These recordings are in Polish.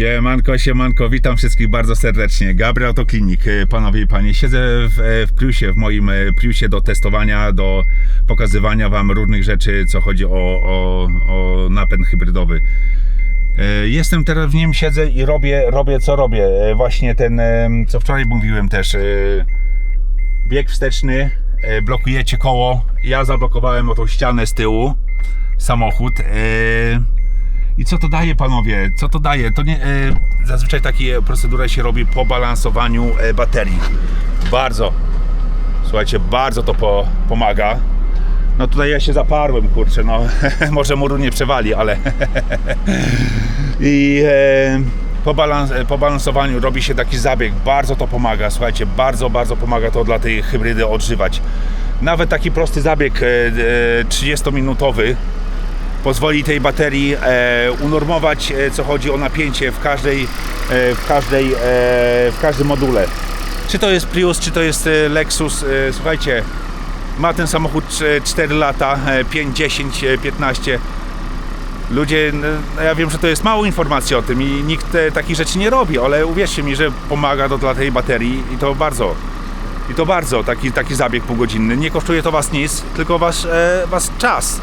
Siemanko, siemanko, witam wszystkich bardzo serdecznie. Gabriel Autoklinik, y, panowie i panie. Siedzę w, e, w Priusie, w moim e, Priusie do testowania, do pokazywania wam różnych rzeczy, co chodzi o, o, o napęd hybrydowy. E, Jestem teraz w nim, siedzę i robię, robię co robię. E, Właśnie ten, co wczoraj mówiłem też, e, bieg wsteczny, e, blokujecie koło. Ja zablokowałem o tą ścianę z tyłu, samochód. I co to daje, panowie? Co to daje? To nie, e, zazwyczaj takie procedurę się robi po balansowaniu e, baterii. Bardzo, słuchajcie, bardzo to po, pomaga. No tutaj ja się zaparłem, kurczę, no może muru nie przewali, ale i e, po, balans, e, po balansowaniu robi się taki zabieg, bardzo to pomaga, słuchajcie, bardzo, bardzo pomaga to dla tej hybrydy odżywać. Nawet taki prosty zabieg e, e, 30-minutowy pozwoli tej baterii e, unormować, e, co chodzi o napięcie w każdej, e, w każdej, w każdym module. Czy to jest Prius, czy to jest Lexus, słuchajcie, ma ten samochód e, 4 lata, e, 5, 10, e, 15. Ludzie, no ja wiem, że to jest mało informacji o tym i nikt takich rzeczy nie robi, ale uwierzcie mi, że pomaga to dla tej baterii i to bardzo. I to bardzo, taki, taki zabieg półgodzinny. Nie kosztuje to Was nic, tylko Was, was czas.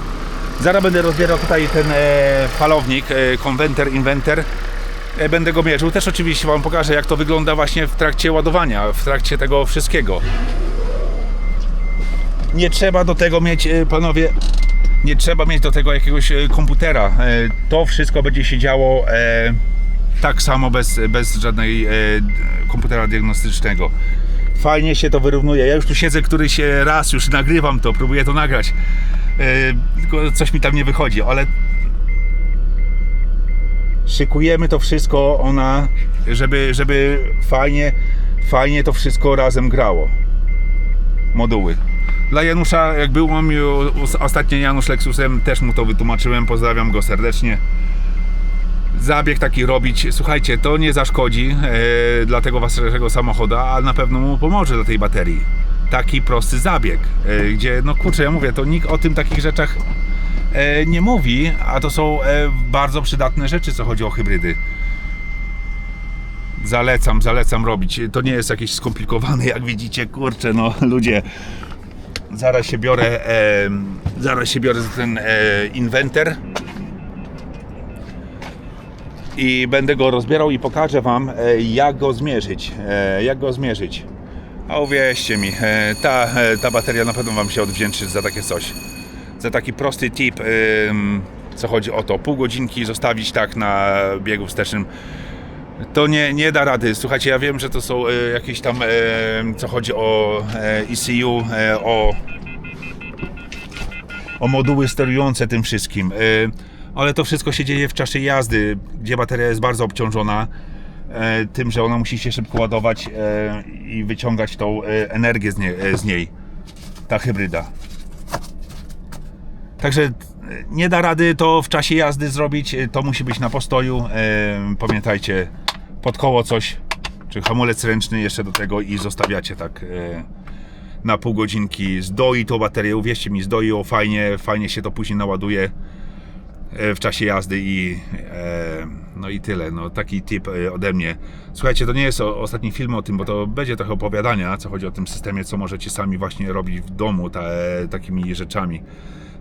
Zaraz będę rozbierał tutaj ten e, falownik, e, konwenter, inwenter. E, będę go mierzył. Też oczywiście Wam pokażę, jak to wygląda właśnie w trakcie ładowania, w trakcie tego wszystkiego. Nie trzeba do tego mieć, panowie, nie trzeba mieć do tego jakiegoś komputera. To wszystko będzie się działo tak samo bez, bez żadnej komputera diagnostycznego. Fajnie się to wyrównuje. Ja już tu siedzę któryś raz, już nagrywam to, próbuję to nagrać. E, Tylko coś mi tam nie wychodzi, ale szykujemy to wszystko ona, żeby, żeby fajnie, fajnie to wszystko razem grało. Moduły. Dla Janusza, jak był on ostatnio Janusz Lexusem, też mu to wytłumaczyłem, pozdrawiam go serdecznie. Zabieg taki robić, słuchajcie, to nie zaszkodzi e, dla tego waszego samochodu, a na pewno mu pomoże dla tej baterii. Taki prosty zabieg, e, gdzie, no kurczę, ja mówię, to nikt o tym takich rzeczach e, nie mówi, a to są e, bardzo przydatne rzeczy, co chodzi o hybrydy. Zalecam, zalecam robić. To nie jest jakieś skomplikowane, jak widzicie, kurczę, no ludzie. Zaraz się biorę, zaraz się biorę za ten inwenter i będę go rozbierał i pokażę Wam, jak go zmierzyć. Jak go zmierzyć. A uwierzcie mi, e, ta, e, ta bateria na pewno Wam się odwdzięczy za takie coś. Za taki prosty tip, co chodzi o to, pół godzinki zostawić tak na biegu wstecznym. To nie, nie da rady. Słuchajcie, ja wiem, że to są e, jakieś tam, co chodzi o ECU, o, o moduły sterujące tym wszystkim. Ale to wszystko się dzieje w czasie jazdy, gdzie bateria jest bardzo obciążona. E, tym, że ona musi się szybko ładować e, i wyciągać tą e, energię z, z niej. Ta hybryda. Także nie da rady to w czasie jazdy zrobić, to musi być na postoju. Pamiętajcie, pod koło coś, czy hamulec ręczny jeszcze do tego i zostawiacie tak na pół godzinki. Zdoi tą baterię, uwierzcie mi, zdoi ją fajnie, fajnie się to później naładuje w czasie jazdy i e, no i tyle. No, taki tip e, ode mnie. Słuchajcie, to nie jest ostatni film o tym, bo to będzie trochę opowiadania, co chodzi o tym systemie, co możecie sami właśnie robić w domu ta, takimi rzeczami.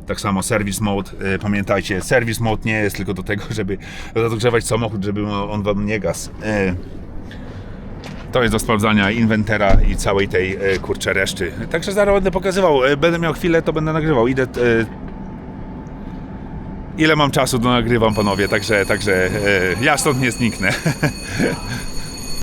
Tak samo service mode, e, pamiętajcie, service mode nie jest tylko do tego, żeby rozgrzewać samochód, żeby on wam nie gasł. E, To jest do sprawdzania inwentera i całej tej e, kurczę reszty. Także zaraz będę pokazywał. E, Będę miał chwilę, to będę nagrywał. Idę. Ile mam czasu, to nagrywam, panowie. Także, także e, ja stąd nie zniknę.